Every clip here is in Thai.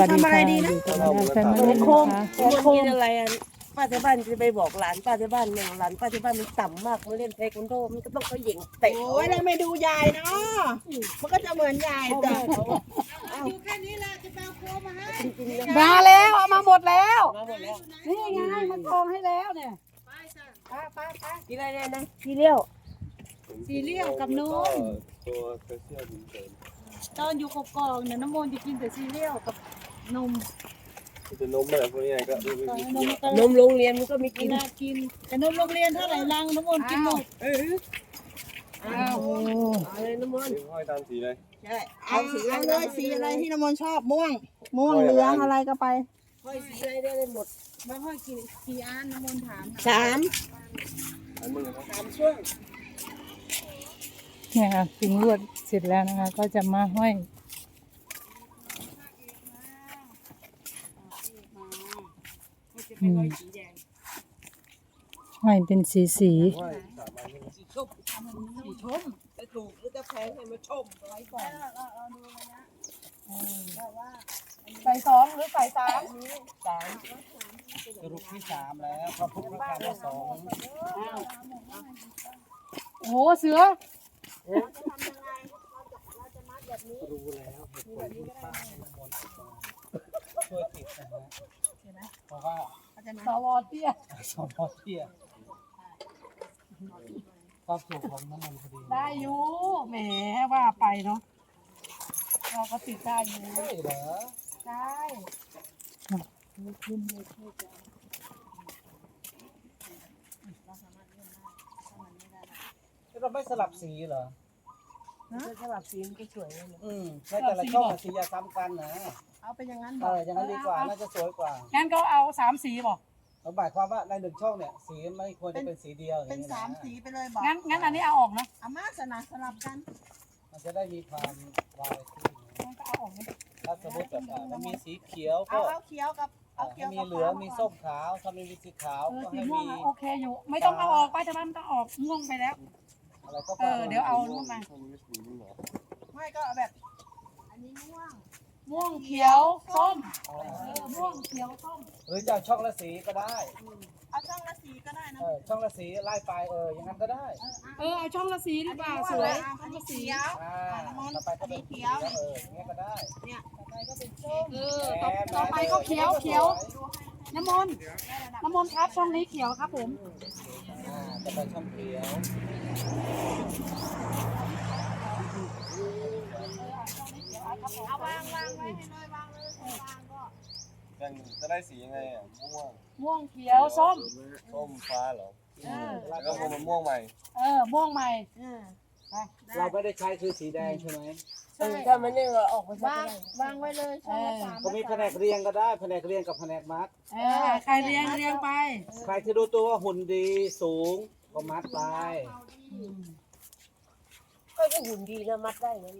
วัสดีค่ะอยู่กับเราแฟมิลี่นะคะโคกินอะไรอะป้าที่บ้านจะไปบอกหลานป้าที่บ้านหนึ่งหลานป้าที่บ้านมันต่ำมากมันเล่นเทควันโดมันก็ต้องเขาเหย่งเตะโอ้ยแล้วไม่ดูยายเนาะมันก็จะเหมือนยายเขาแต่เขาอยู่แค่นี้แหละจะไปเอาโคมาให้จริงๆแล้วมาแล้วเอามาหมดแล้วมาหมดแล้วนี่ไงมันกองให้แล้วเนี่ยไปไปไปกินอะไรเนี่ยนะทีเลี้ยวซีเรียลกับนมตัวเซเซียลเหมือนเดิมตอนอยู่กกอกเนี่ยน้ำมนต์จะกินแต่ซีเรียลกับ นมจะนมอะไรพวกนี้ก็ไม่มีตอนกินนมก็นมโรงเรียนมันก็มีกิกินนน่ากินแต่นมโรงเรียนเท่าไหร่ลังน้ำมนต์กินหมดเอออ้าวเอาเลยน้ำมันสีห้อยตามสีเลย ใช่เอาสีเอาเลยสีอะไรที่น้ำมนต์ชอบม่วงม่วง เหลืองอะไรก็ไปห้อยสีอะไรได้เลยหมดมาห้อยกี่กี่อันน้ำมนต์ถามสามอันมึงนะสามช่วงเนี่ยค่ะถึงลวดเสร็จแล้วนะคะ ก็จะมาห้อยอืม ห้อยเป็นสีสีห้อยสามอันนี่สีชมสีชมจะถูกหรือจะแพงให้มาชมไว้ก่อนเราดูนะใส่สองหรือใส่สามสามสรุปที่สามแล้วพระพุทธพระธรรมพระสงโอ้โหเสือรู้แล้วเหตุผลที่ป้าให้น้ำมนต์มาช่วยติดนะฮะเพราะว่า สวอเตี้ยสองพ่อเตี้ยความสุขของน้ำมนต์พอดีได้อยู่แหมว่าไปเนาะเราก็ติดได้อยู่ใช่เหรอได้เราไม่สลับสีเหรอจะสลับสีมันก็สวยเลยนะ อืมให้แต่ละช่องสีอย่าซ้ำกันนะ เอาเป็นอย่างนั้นเอออย่างนั้นดีกว่าน่าจะสวยกว่างั้นก็เอาสามสีบอกเราหมายความว่าในหนึ่งช่องเนี่ยสีไม่ควรจะเป็นสีเดียวอย่เป็นงะสามสีไปเลยบอกงั้นงั้นอันนี้เอาออกนะเอามาสนะสลับกันมันจะได้มีความวายที่งั้นก็เอาออกนะถ้าสมมติแบบอ่ามันมีสีเขียวเอาก็เอาเขียวกับเอาเขีให้ยวมีกับเหลืองมีส้มขาวถ้าไม่มีสีขาวเออก็สีให้ม่วงมีอะโอเคอยู่ ไม่ต้องเอาออกไปแต่ว่ามันต้องออกม่วงไปแล้ว อะไรก็เออเดี๋ยวเอานู่นมามันไม่สีนี่เหรอไม่ก็เอาแบบ อันนี้ม่วง ม่วงเขียวส้มเอาเออม่วงเขียวส้มหรือจะเอาช่องละสีก็ได้ เอาช่องละสีก็ได้นะเออช่องละสีไล่ไปเอออย่างนั้นก็ได้เออเอาช่องละสีดีกว่าสวยอันนี้เขียว อ่าต่อไปก็เป็นเขียวเอออย่างเงี้ยก็ได้เออต่อต่อไปก็เขียวเขียวน้ำมนต์น้ำมนต์ครับช่องนี้เขียวครับผม อ่าต่อไปช่องเขียว เอาวางวางไว้ให้เลยวางเลยเออวางก็แบ่งจะได้สียังไงอะม่วงม่วงเขียวส้ม ส้มฟ้าเหรอเออ แล้วก็มันม่วงใหม่เออม่วงใหม่เออเราไม่ได้ใช้คือสีแดงใช่ไหมเออถ้ามันเนี่ยเราออกมาวางวางไว้เลยช่องละสามก็มีแผนกเรียงก็ได้แผนกเรียงกับแผนกมัด เออใครเรียงเรียงไปใครที่รู้ตัวว่าหุ่นดีสูงก็มัดไปก็จะหุ่นดีนะมัดได้นะ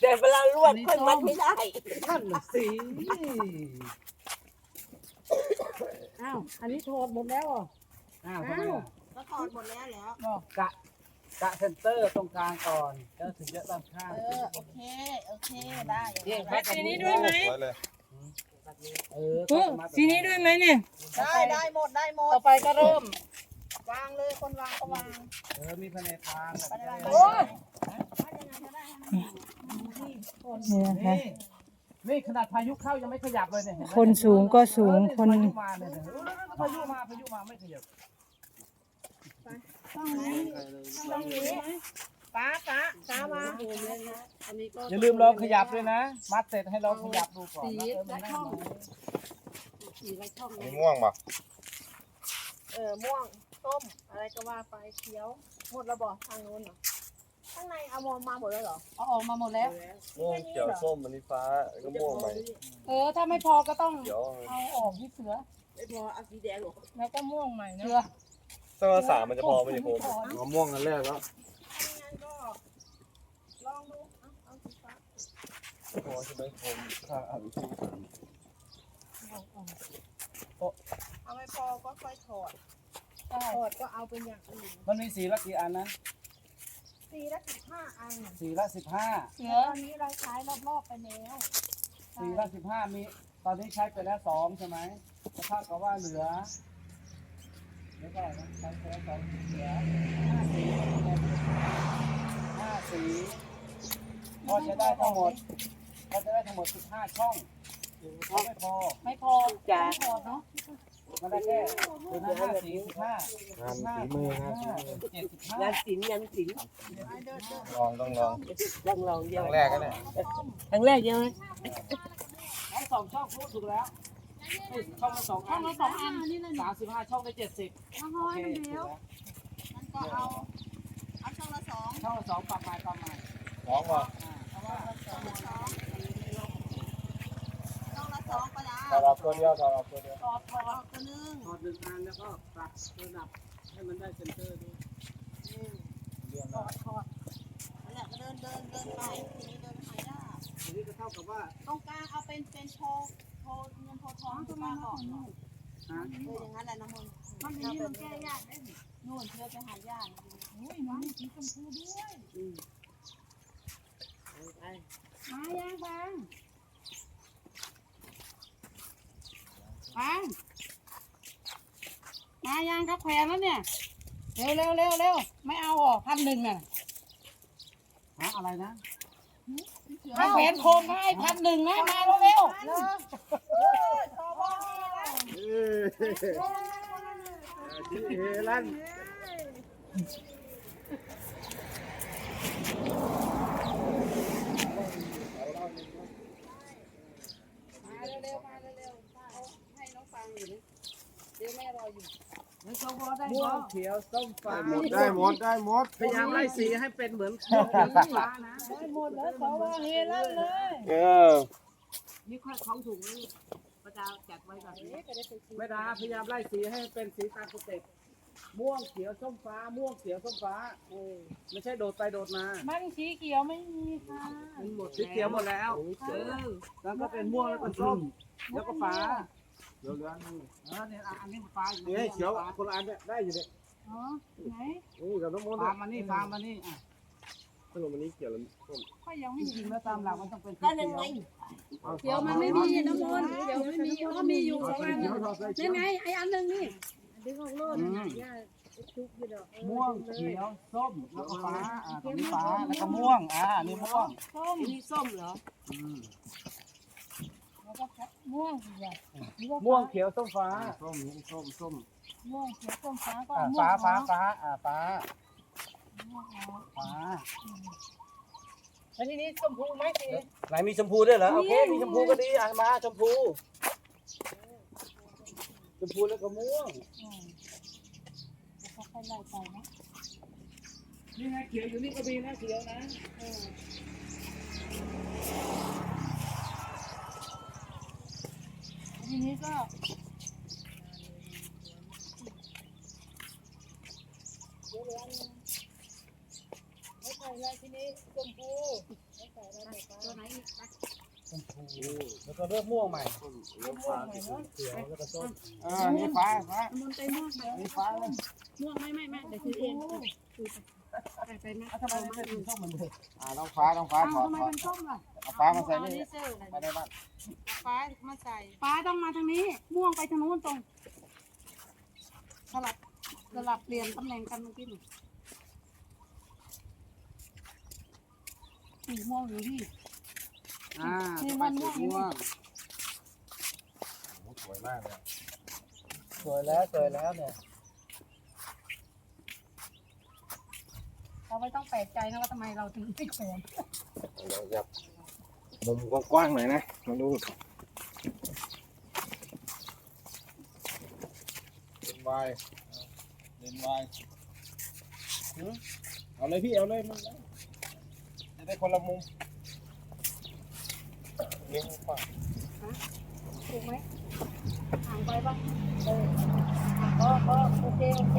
แต่เวลาลวดค่อยมัดไม่ได้ท่านน่ะสิอ้าว อันนี้โทษหมดแล้วเหรอ อ้าวทำไมอะก็ถอดหมดแล้วแล้วกะกะเซนเตอร์ตรงกลางก่อนแล้วถึงจะด้านข้างเออ โอเค โอเค ได้เยี่ยมแล้วสีนี้ด้วยไหมสวยเลยเออเออสีนี้ด้วยไหมเนี่ย ได้ได้หมด ได้หมต่ดอไปก็เริ่ม วางเลยคนวางก็วางเออมีแผนกทางไปได้โอ้ยนี่นี่นะคะนี่ขนาดพายุเข้ายังไม่ขยับเลยเนี่ยเห็ไหมคนสูงก็สูงคน พายุมาเนี่ยเออพายุมาพายุมาไม่ขยับป้าป้าป้ามาอย่าลืมลองขยับด้วยนะมัดเสร็จให้ลองขยับดูก่อนนะเออมันได้ไหมนี่ม่วงป่ะเออม่วง ส้มอะไรก็ว่าไปเขียวหมดแล้วบอกทางโน้นเหรอข้างในเอามอมาหมดแล้วเหรอเอาออกมาหมดแล้ว ม่วงเขียวส้มอันนี้ฟ้าแล้วก็ม่วงใหม่เออ ถ้าไม่พอก็ต้องเขียวเอาออกที่เสือ ไม่พอเอาสีแดงหรอกแล้วก็ม่วงใหม่นะเสือถ้าว่าสามมันจะพอไหมเนี่ยโคมมะม่วงอันแรกแล้วงั้นก็ลองดูเอาเอาสีฟ้าพอใช่ไหมโคมถ้าเอาสีสามเอาไม่พอก็ค่อยถอดใช่ ถอดก็เอาเป็นอย่างอื่นมันมีสีละกี่อันนะสี่ละสิบห้าอันสี่ละสิบห้าเสือตอนนี้เราใช้รอบๆไปแล้วสี่ละสิบห้ามีตอนนี้ใช้ไปแล้วสองใช่ไหมก็เท่ากับว่าเหลือเหลือเท่าไหร่นะใช้ไปแล้วสองเหลือห้าสีห้าสีก็จะได้ทั้งหมดก็จะได้ทั้งหมดสิบห้าช่องเพราะไม่พอไม่พอจ้าไม่พอเนาะ มันได้แค่เป็นห้าสีสิบห้างานห้าฝีมือครับห้าเจ็ดสิบห้างานศิลป์งานศิลป์ลองต้องลองลองลองเดีคยวรั้งแรกก็ได้ครั้งแรกยังไงทั้งสองช่องพูดถูกแล้วเอ้ยช่องละสองช่องละสองอันนี่เลยสามสิบห้าช่องได้เจ็ดสิบโอเคมันเดียวก็เอาเอาช่องละสองช่องละสองปรับใหม่ปรับใหม่สองว่ะเพราะว่าช่องละสองช่องละ สองก็ได้ถ้าเราตัวเดียวถ้าเราตัวเดียวถอดถอเอาดตัวหนึงถอดหนึ่งอันแล้วก็ปรับระดับให้มันได้เซนเตอร์ด้วยเรียนถมาอดถอดนั่นแหละก็เดินเดินเดินไปทีนี้เดินไปได้อันนี้ก็เท่ากับว่าตรงกลางเอาเป็นเป็นโชว์โชว์เงินโชว์ทองที่ป้าบอกเนาะฮะเอออย่างนั้นแหละน้ำมันมันเป็นนี่มันแก้ยากได้ดินู่นเธอไปหาย่าอุ้ยมันมีสีชมพูด้วยมายังฟัง ฟังมายังครับแขวนแล้วเนี่ย เร็วเร็วเร็วเร็วไม่เอาออกพันหนึ่งน่ะฮะอะไรนะถ้าแขวนโครงให้พันหนึ่งนะมาเร็วเร็วเอ้ยเฮลัน มาเร็วเร็วมาเร็วเร็วเอาให้น้องฟังอยู่นะเดี๋ยวแม่รออยู่เดี๋ยวเขาบอกได้ ม่วงเขียวส้มฟ้าได้หมดได้หมดพยายามไล่สีให้เป็นเหมือนช่วงนี้ฟ้านะได้หมดแล้วสวเฮลั่นเลยเออนี่ค่อยของถุงนี่ประดาจัดไว้ก่อนไม่ได้พยายามไล่สีให้เป็นสีตามสเต็ปม่วงเขียวส้มฟ้า ม่วงเขียวส้มฟ้าเออไม่ใช่โดดไปโดดมา มันสีเขียวไม่มีค่ะมันหมดสีเขียวหมดแล้วเออแล้วก็เป็นม่วงแล้วก็ส้มแล้วก็ฟ้า ดี๋ยวเดี๋ยวนี่เออเนี่ยอะอันนี้ฟ้าอยู่นี่ให้เขียวคนละอันเนี่ยได้อยู่เนี่ยอ๋อไหนนี่กับน้ำมันฟ้ามานี่ฟ้ามานี่อะขนมอันนี้เกี่ยวแล้วส้มก็ยังไม่จเห็รินงๆแล้วตามหลักมันต้องเป็นสีก็เขียังยวไงเขียวมันไม่มีน้ำมันต์เดี๋ยวไม่มีก็มีอยู่สองอันนี่ไงไออันหนึ่งนี่อืมม่วงเขียวส้มแล้วก็ฟ้าอ่าตรงนี้ฟ้าแล้วก็ม่วงอ่านี่ม่วงส้มอันนี้ส้มเหรออืมแล้วก็ ม่วงใหญ่ม่วงเขียวส้มฟ้าส้มนี่ส้มส้มม่วงเขียวส้มฟ้าก็อ่าม่วฟ้างฟ้าอ๋อฟ้าอ่าฟ้าม่วงอ๋อฟ้าแล้วทีนี้ชมพูไหมทีนี้ไหนมีชมพูด้วยเหรอโอเคมีชมพูก็ดีอะมาชมพูชมพูแล้วก็ม่วงอืมแล้วก็ค่อยไล่ไปนะนี่ไงเขียวอยู่นี่ก็มีนะเขียวนะ เออ ทีนี้ก็เดี๋ยวเหลืออันหนึ่งไม่ใส่เลยทีนี้ชมพูไม่ใส่แล้วแต่ตัวไหนอีกอะชมพูแล้วก็เลือกม่วงใหม่ส้มแล้วฟ้าเขียวแล้วก็ส้มอ่านี่ฟ้าฟ้ามันไปม่วงไปนี่ฟ้าเลยม่วงไม่ไม่ไม่เดี๋ยวซื้อเองไป ไปนะอะทำไมไม่เป็นสีส้มเหมือนเดิมอ่าน้องฟ้าน้องฟ้าอ้าวถอดทำไมถอดเป็นส้มล่ะเอาฟ้ามาใส่เอานี่นี่เซอร์อะไรมาได้บ้างฟ้ามาใส่ฟ้าต้องมาทางนี้ ม่วงไปทางนู้นตรง สลับ สลับเปลี่ยนตำแหน่งกันเมื่อกี้นี่สีม่วงอยู่ที่อ่านี่ต่อมัไปนม่สีวงม่วงโอ้สวยมากเลยสวยแล้วสวยแล้วเนี่ย เราไม่ต้องแปลกใจนะว่าทำไมเราถึงไม่แขวนเดี๋ยวจับมุมกว้างๆหน่อยนะมาดูเลนวายเลนวายเอาเลยพี่เอาเลยมันจะได้คนละมุมเลี้ยงกว้างถูกไหมห่างไปปะเอออะพอพอโอเคโอเค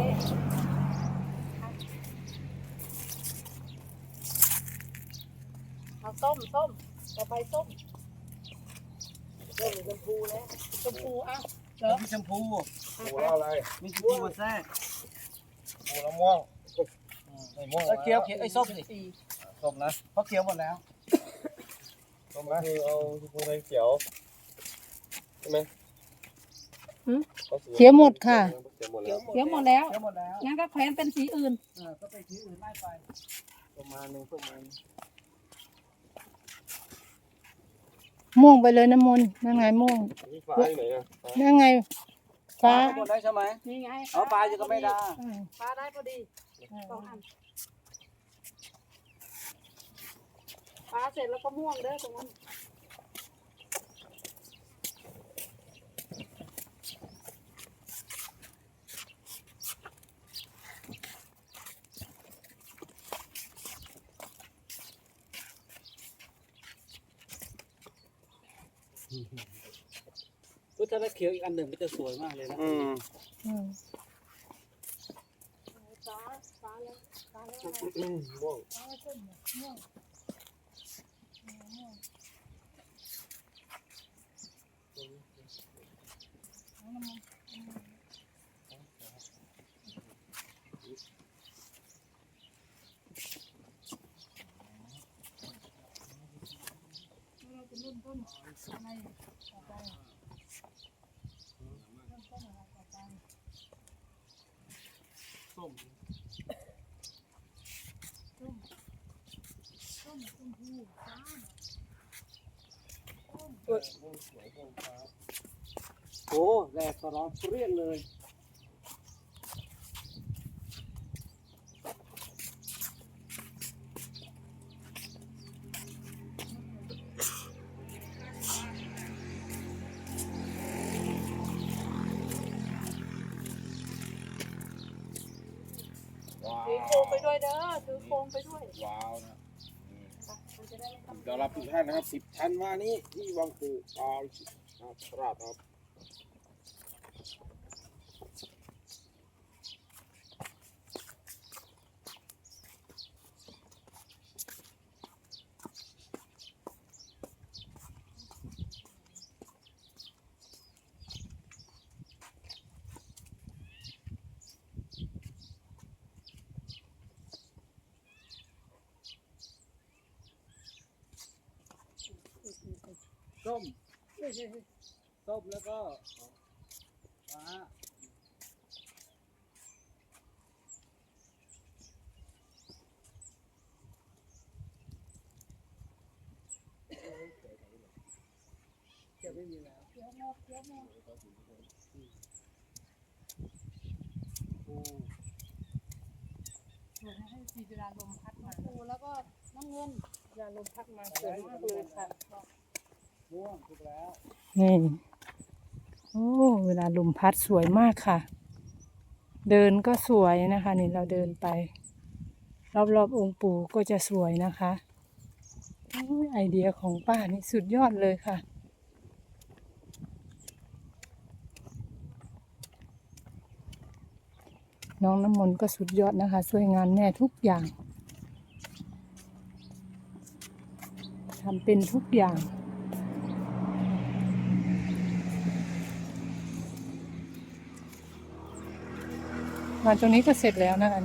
เอา ส้มส้มต่อไปส้มเริ่มชมพูแล้วชมพูอะมีชมพูหมูแล้วอะไร มีชมพูมาแทรกหมูแล้วม่วงอืมไม่ม่วงเออเขียวเขียวไอ้ส้มสิสี่ส้มนะเพราะเขียวหมดแล้วส้มนะคือเอาชมพูแดงเขียวใช่ไหมเขียวหมดค่ะ เขียวหมดแล้วเขียวหมดแล้วเขียวหมดแล้วงั้นก็แขวนเป็นสีอื่นเออก็ไปที่อื่นไล่ไปประมาณหนึงประมาณ ม่วงไปเลยน้ำมนต์นั่นไงม่วงนี่ฟ้าอยู่ไหนอะฟ้านั่นไง ฟ้าหมดแล้วใช่ไหมนี่ไงเอาปลาอยู่ก็ไม่ได้อืมฟ้าได้พอดีสองอันฟ้าเสร็จแล้วก็ม่วงเด้อตรงนั้น พุทธะเขียวอีกอันหนึ่งก็จะสวยมากเลยนะอืมอืมฟ้าฟ้าแล้วฟ้าแล้วอืมม่วงฟ้าแล้วส้มม่วง ส้มม่วงสวยม่วงฟ้าโอ้แดดก็ร้อนเปรี้ยงเลย ว้า ถือโคมไปด้วย เด้อถือโคมไปด้วยว้าวนะมันจะได้ไม่ต้องต้อนรับทุกท่านนะครับสิบท่านมานี้ที่วังปู่ออลครับครับ ส้มส้มแล้วก็ฟ้าเขียวไม่มีแล้วโอ้ให้สีเวลาลมพัดมา ปูแล้วก็น้ำเงินเวลาลมพัดมาสวยมากเลยค่ะ ม่วงถูกแล้วนี่โอ้เวลาลมพัดสวยมากค่ะ เดินก็สวยนะคะนี่เราเดินไป รอบๆองค์ปู่ก็จะสวยนะคะไอเดียของป้านี่สุดยอดเลยค่ะ น้องน้ำมนต์ก็สุดยอดนะคะ ช่วยงานแม่ทุกอย่างทำเป็นทุกอย่าง มานตรงนี้ก็เสร็จแล้วนะคะ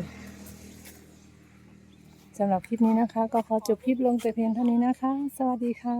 สำหรับคลิปนี้นะคะ ก็ขอจบคลิปลงแต่เพียงเท่านี้นะคะ สวัสดีค่ะ